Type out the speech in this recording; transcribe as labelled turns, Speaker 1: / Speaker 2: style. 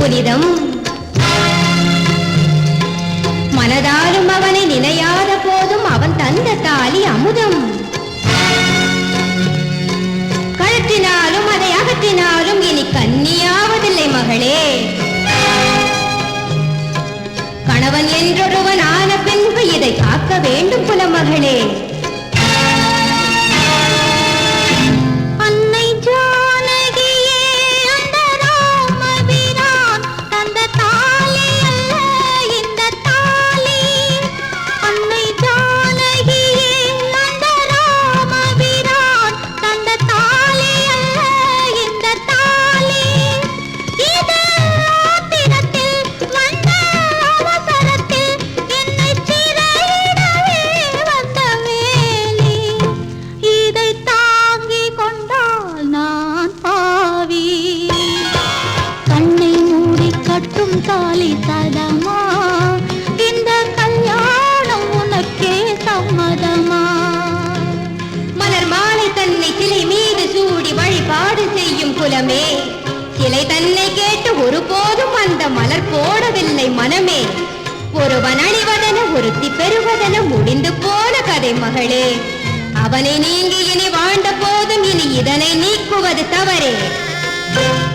Speaker 1: புனிதம். மனதாலும் அவனை நினையாத போதும் அவன் தந்த தாலி அமுதம். கழற்றினாலும் அதை அகற்றினாலும் இனி கண்ணியாவதில்லை மகளே. கணவன் என்றொருவன் ஆன பின்பு இதை காக்க வேண்டும்
Speaker 2: புலமகளே மகளே. கண்ணை மூடி கட்டும் தாலி தடமா? இந்த கல்யாணம் உனக்கே சம்மதமா?
Speaker 1: மலர் மாலை தன்னை சிலை மீது சூடி வழிபாடு செய்யும் குலமே சிலை தன்னை கேட்டு ஒருபோதும் அந்த மலர் போடவில்லை மனமே. ஒருவன் அணிவதென ஒருத்தி பெறுவதென முடிந்து போன கதை மகளே. அவனை நீங்கி இனி வாழ்ந்த போதும் இனி இதனை நீக்குவது தவறே.
Speaker 2: Thank you.